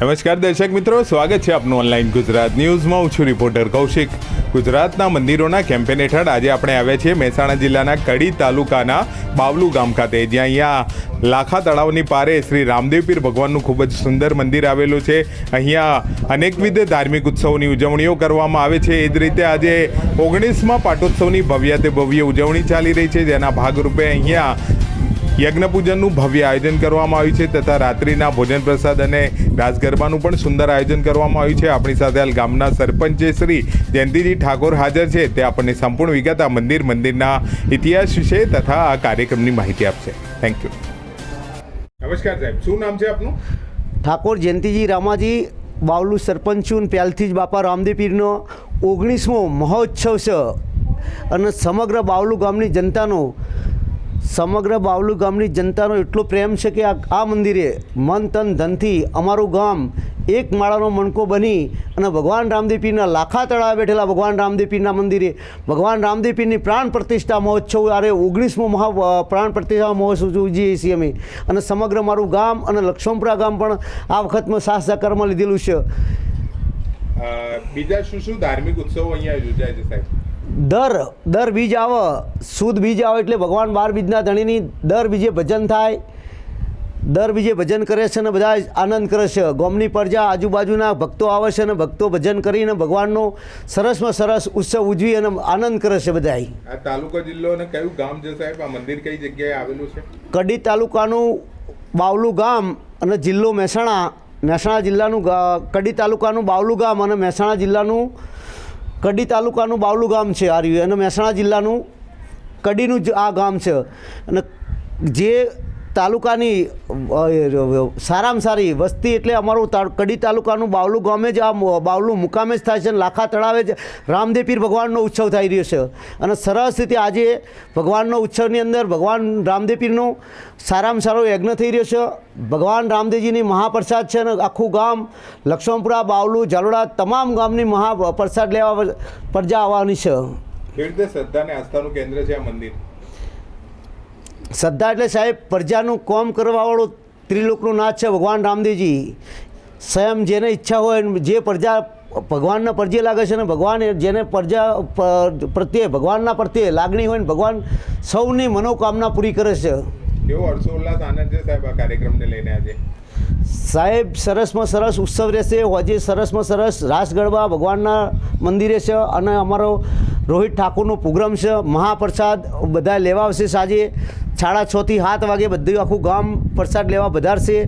નમસ્કાર દર્શક મિત્રો, સ્વાગત છે આપનું ઓનલાઈન ગુજરાત ન્યૂઝમાં. હું છું રિપોર્ટર કૌશિક. ગુજરાતના મંદિરોના કેમ્પેન હેઠળ આજે આપણે આવ્યા છીએ મહેસાણા જિલ્લાના કડી તાલુકાના બાવલુ ગામ ખાતે, જ્યાં અહીંયા લાખા તળાવની પારે શ્રી રામદેવ પીર ભગવાનનું ખૂબ જ સુંદર મંદિર આવેલું છે. અહીંયા અનેકવિધ ધાર્મિક ઉત્સવોની ઉજવણીઓ કરવામાં આવે છે. એ જ રીતે આજે ઓગણીસમાં પાટોત્સવની ભવ્યાતે ભવ્ય ઉજવણી ચાલી રહી છે, જેના ભાગરૂપે અહીંયા યજ્ઞ પૂજનનું ભવ્ય આયોજન કરવામાં આવ્યું છે તથા રાત્રિના ભોજન પ્રસાદ અને રાસ ગરબાનું પણ સુંદર આયોજન કરવામાં આવ્યું છે. આપણી સાથે હાલ ગામના સરપંચ શ્રી જયંતિજી ઠાકોર હાજર છે. તે આપણને સંપૂર્ણ વિગત આ મંદિર મંદિરના ઇતિહાસ વિશે તથા આ કાર્યક્રમની માહિતી આપશે. થેન્ક યુ નમસ્કાર સાહેબ, શું નામ છે આપનું? ઠાકોર જયંતિજી રામાજી, બાવલુ સરપંચ છું પહેલથી જ બાપા રામદેવ પીરનો ઓગણીસમો મહોત્સવ છે. અને સમગ્ર બાવલુ ગામની જનતાનો સમગ્ર બાવલુ ગામની જનતાનો એટલો પ્રેમ છે કે આ મંદિરે મન, તન, ધનથી અમારું ગામ એક માળાનો મણકો બની અને ભગવાન રામદેવપીરના લાખા તળાવે બેઠેલા ભગવાન રામદેવપીરના મંદિરે ભગવાન રામદેવપીરની પ્રાણ પ્રતિષ્ઠા મહોત્સવ અરે ઓગણીસમો મહા પ્રાણ પ્રતિષ્ઠા મહોત્સવ ઉજવીએ છીએ અમે. અને સમગ્ર મારું ગામ અને લક્ષ્મણપુરા ગામ પણ આ વખતમાં સાસ સાકારમાં લીધેલું છે. બીજા શું શું ધાર્મિક ઉત્સવો અહીંયા યોજાય છે સાહેબ? દર દર બીજ આવે સુદ બીજ આવે એટલે ભગવાન બાર બીજના ધણીની દર બીજે ભજન થાય. દર બીજે ભજન કરે છે અને બધા આનંદ કરે છે. ગોમની પ્રજા આજુબાજુના ભક્તો આવે છે અને ભક્તો ભજન કરીને ભગવાનનો સરસમાં સરસ ઉત્સવ ઉજવી અને આનંદ કરે છે બધાય. આ તાલુકો જિલ્લો અને કયું ગામ છે સાહેબ? આ મંદિર કઈ જગ્યાએ આવેલું છે? કડી તાલુકાનું બાવલું ગામ અને જિલ્લો મહેસાણા. મહેસાણા જિલ્લાનું કડી તાલુકાનું બાવલું ગામ અને મહેસાણા જિલ્લાનું કડી તાલુકાનું બાવલું ગામ છે આ અને મહેસાણા જિલ્લાનું કડીનું જ આ ગામ છે. અને જે તાલુકાની સારામાં સારી વસ્તી એટલે અમારું કડી તાલુકાનું બાવલું ગામે જ આ બાવલું મુકામે જ થાય છે લાખા તળાવે જ રામદેવ પીર ભગવાનનો ઉત્સવ થઈ રહ્યો છે. અને સરસ રીતે આજે ભગવાનનો ઉત્સવની અંદર ભગવાન રામદેવ પીરનો સારામાં સારો યજ્ઞ થઈ રહ્યો છે. ભગવાન રામદેવજીની મહાપ્રસાદ છે અને આખું ગામ લક્ષ્મણપુરા, બાવલું, ઝાલોડા તમામ ગામની મહાપ્રસાદ લેવા પ્રજા આવવાની છે. શ્રદ્ધા અને આસ્થાનું કેન્દ્ર છે આ મંદિર. શ્રદ્ધા એટલે સાહેબ પ્રજાનું કોમ કરવાવાળું ત્રિલોકનું નાથ છે ભગવાન રામદેવજી. સ્વયં જેને ઈચ્છા હોય જે પ્રજા ભગવાનના પરજે લાગે છે ને ભગવાન જેને પ્રજા પ્રત્યે ભગવાનના પ્રત્યે લાગણી હોય ને ભગવાન સૌની મનોકામના પૂરી કરે છે. કેવો હર્ષોલ્લાસ આનંદ છે સાહેબ આ કાર્યક્રમને લઈને આજે? સાહેબ સરસમાં સરસ ઉત્સવ રહેશે હોજે સરસમાં સરસ રાસ ગરબા ભગવાનના મંદિરે છે અને અમારો રોહિત ઠાકોરનો પ્રોગ્રામ છે મહાપ્રસાદ બધા લેવા આવશે સાંજે. સાડા છથી સાત વાગે બધું આખું ગામ પ્રસાદ લેવા વધારશે